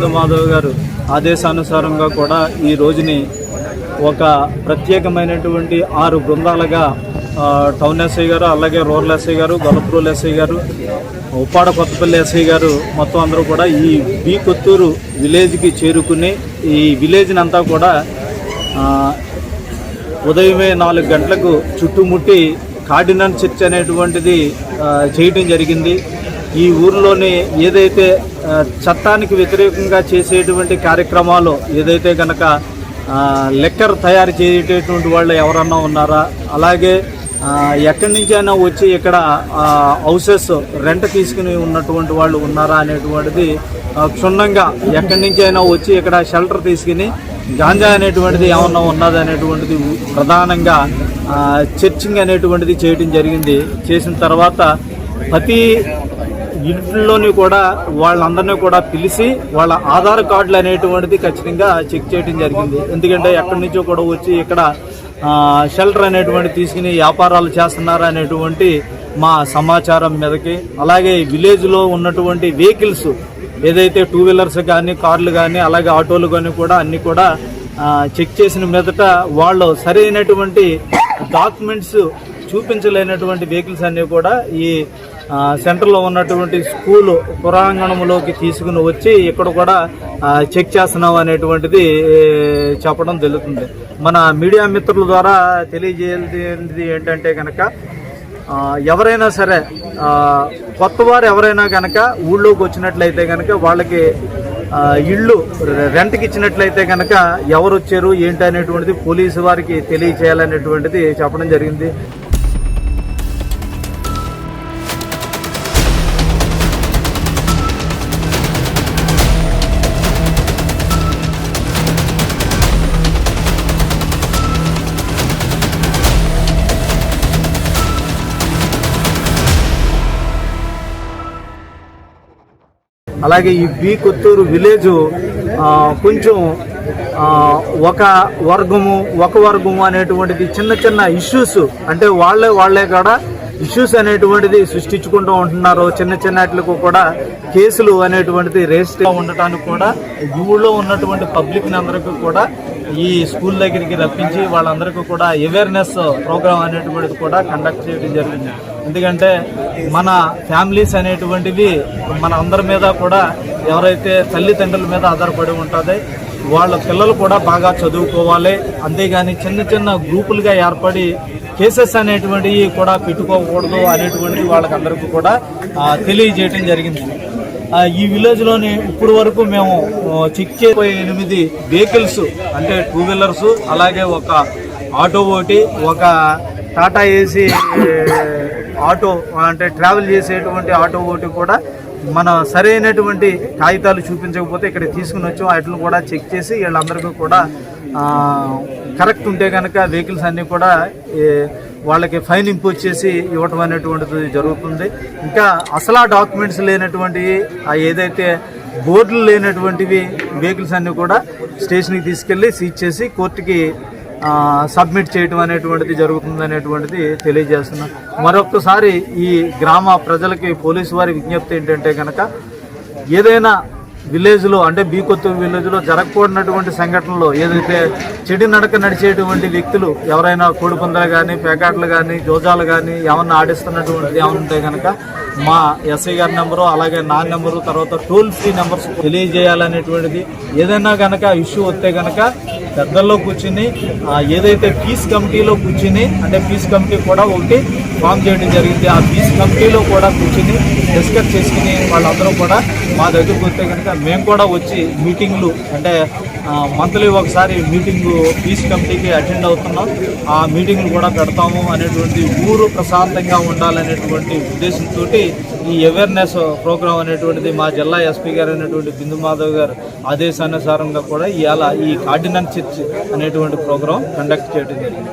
చందు మాధవ్ గారు ఆదేశానుసారంగా కూడా ఈ రోజుని ఒక ప్రత్యేకమైనటువంటి ఆరు బృందాలుగా టౌన్ ఎస్ఐ గారు అలాగే రూరల్ ఎస్ఐ గారు గొల్లపూర్ ఎస్ఐ గారు ఉప్పాడ కొత్తపల్లి ఎస్ఐ గారు మొత్తం అందరూ కూడా ఈ బి కొత్తూరు విలేజ్కి చేరుకుని ఈ విలేజ్ని అంతా కూడా ఉదయమే నాలుగు గంటలకు చుట్టుముట్టి కార్డినల్ చర్చ్ అనేటువంటిది చేయటం జరిగింది. ఈ ఊరిలోని ఏదైతే చట్టానికి వ్యతిరేకంగా చేసేటువంటి కార్యక్రమాలు ఏదైతే కనుక లెక్కర్ తయారు చేసేటటువంటి వాళ్ళు ఎవరన్నా ఉన్నారా? అలాగే ఎక్కడి నుంచి అయినా వచ్చి ఇక్కడ హౌసెస్ రెంట్ తీసుకుని ఉన్నటువంటి వాళ్ళు ఉన్నారా అనేటువంటిది క్షుణ్ణంగా ఎక్కడి నుంచి అయినా వచ్చి ఇక్కడ షెల్టర్ తీసుకుని గాంజా అనేటువంటిది ఏమన్నా ఉన్నది అనేటువంటిది ప్రధానంగా చర్చింగ్ అనేటువంటిది చేయడం జరిగింది. చేసిన తర్వాత ప్రతి ఇంట్లోని కూడా వాళ్ళందరినీ కూడా పిలిచి వాళ్ళ ఆధార్ కార్డులు అనేటువంటిది ఖచ్చితంగా చెక్ చేయడం జరిగింది. ఎందుకంటే ఎక్కడి నుంచో కూడా వచ్చి ఇక్కడ షెల్టర్ అనేటువంటి తీసుకుని వ్యాపారాలు చేస్తున్నారు అనేటువంటి మా సమాచారం మీదకి. అలాగే విలేజ్లో ఉన్నటువంటి వెహికల్స్ ఏదైతే టూ వీలర్స్ కానీ కార్లు కానీ అలాగే ఆటోలు కానీ కూడా అన్నీ కూడా చెక్ చేసిన మీదట వాళ్ళు సరైనటువంటి డాక్యుమెంట్స్ చూపించలేనటువంటి వెహికల్స్ అన్నీ కూడా ఈ సెంటర్లో ఉన్నటువంటి స్కూల్ పురాంగణంలోకి తీసుకుని వచ్చి ఇక్కడ కూడా చెక్ చేస్తున్నాం అనేటువంటిది చెప్పడం జరుగుతుంది. మన మీడియా మిత్రుల ద్వారా తెలియజేయాల్సింది ఏంటంటే కనుక ఎవరైనా సరే కొత్త వారు ఎవరైనా కనుక ఊళ్ళోకి వచ్చినట్లయితే కనుక వాళ్ళకి ఇళ్ళు రెంట్కి ఇచ్చినట్లయితే కనుక ఎవరు వచ్చారు ఏంటి అనేటువంటిది పోలీసు వారికి తెలియచేయాలనేటువంటిది చెప్పడం జరిగింది. అలాగే ఈ బి కొత్తూరు విలేజ్ కొంచెం ఒక వర్గము ఒక వర్గము అనేటువంటిది చిన్న చిన్న ఇష్యూస్ అంటే వాళ్ళే వాళ్ళే కూడా ఇష్యూస్ అనేటువంటిది సృష్టించుకుంటూ ఉంటున్నారు. చిన్న చిన్న కూడా కేసులు అనేటువంటిది రేస్గా ఉండటానికి కూడా ఊళ్ళో ఉన్నటువంటి పబ్లిక్ అందరికీ కూడా ఈ స్కూల్ దగ్గరికి రప్పించి వాళ్ళందరికీ కూడా అవేర్నెస్ ప్రోగ్రామ్ అనేటువంటిది కూడా కండక్ట్ చేయడం జరిగింది. ఎందుకంటే మన ఫ్యామిలీస్ అనేటువంటివి మన అందరి మీద కూడా ఎవరైతే తల్లిదండ్రుల మీద ఆధారపడి ఉంటుంది వాళ్ళ పిల్లలు కూడా బాగా చదువుకోవాలి. అంతేగాని చిన్న చిన్న గ్రూపులుగా ఏర్పడి కేసెస్ అనేటువంటివి కూడా పెట్టుకోకూడదు అనేటువంటి వాళ్ళకందరికీ కూడా తెలియజేయటం జరిగింది. ఈ విలేజ్లోని ఇప్పుడు వరకు మేము చెక్ చేయబోయే ఎనిమిది వెహికల్స్ అంటే టూ వీలర్స్ అలాగే ఒక ఆటో ఒకటి ఒక టాటా ఏసీ ఆటో అంటే ట్రావెల్ చేసేటువంటి ఆటో ఒకటి కూడా మన సరైనటువంటి కాగితాలు చూపించకపోతే ఇక్కడ తీసుకుని వచ్చాం వాటిని కూడా చెక్ చేసి వీళ్ళందరికీ కూడా కరెక్ట్ ఉంటే కనుక వెహికల్స్ అన్నీ కూడా వాళ్ళకి ఫైన్ ఇంపోజ్ చేసి ఇవ్వటం అనేటువంటిది జరుగుతుంది. ఇంకా అసలు డాక్యుమెంట్స్ లేనటువంటివి ఆ ఏదైతే బోర్డులు లేనటువంటివి వెహికల్స్ అన్నీ కూడా స్టేషన్కి తీసుకెళ్ళి సీజ్ చేసి కోర్టుకి సబ్మిట్ చేయటం అనేటువంటిది జరుగుతుంది అనేటువంటిది తెలియజేస్తున్నాం. మరొకసారి ఈ గ్రామ ప్రజలకి పోలీసు వారి విజ్ఞప్తి ఏంటంటే కనుక ఏదైనా విలేజ్లో అంటే బీకొత్తూరు విలేజ్లో జరగకూడనటువంటి సంఘటనలో ఏదైతే చెడు నడక నడిచేటువంటి వ్యక్తులు ఎవరైనా కోడిపందాలు కానీ పేకాట్లు కానీ జోజాలు కానీ ఏమన్నా ఆడిస్తున్నటువంటిది ఏమైనా ఉంటే కనుక మా ఎస్ఐ గారి నెంబరు అలాగే నా నెంబరు తర్వాత టోల్ ఫ్రీ నెంబర్స్ తెలియజేయాలనేటువంటిది ఏదైనా కనుక ఇష్యూ వస్తే కనుక పెద్దల్లో కూర్చుని ఏదైతే పీస్ కమిటీలో కూర్చుని అంటే పీస్ కమిటీ కూడా ఒకటి ఫామ్ చేయడం జరిగింది. ఆ పీస్ కమిటీలో కూడా కూర్చుని డిస్కస్ చేసుకుని వాళ్ళందరూ కూడా మా దగ్గరకు వస్తే కనుక మేము కూడా వచ్చి మీటింగ్లు అంటే మంత్లీ ఒకసారి మీటింగ్ పీస్ కమిటీకి అటెండ్ అవుతున్నాం. ఆ మీటింగ్లు కూడా పెడతాము అనేటువంటి ఊరు ప్రశాంతంగా ఉండాలనేటువంటి ఉద్దేశంతో ఈ అవేర్నెస్ ప్రోగ్రాం అనేటువంటిది మా జిల్లా ఎస్పీ గారు అనేటువంటి బిందు మాధవ్ గారు ఆదేశానుసారంగా కూడా ఇవాళ ఈ కార్డినల్ చర్చ్ అనేటువంటి ప్రోగ్రాం కండక్ట్ చేయడం జరిగింది.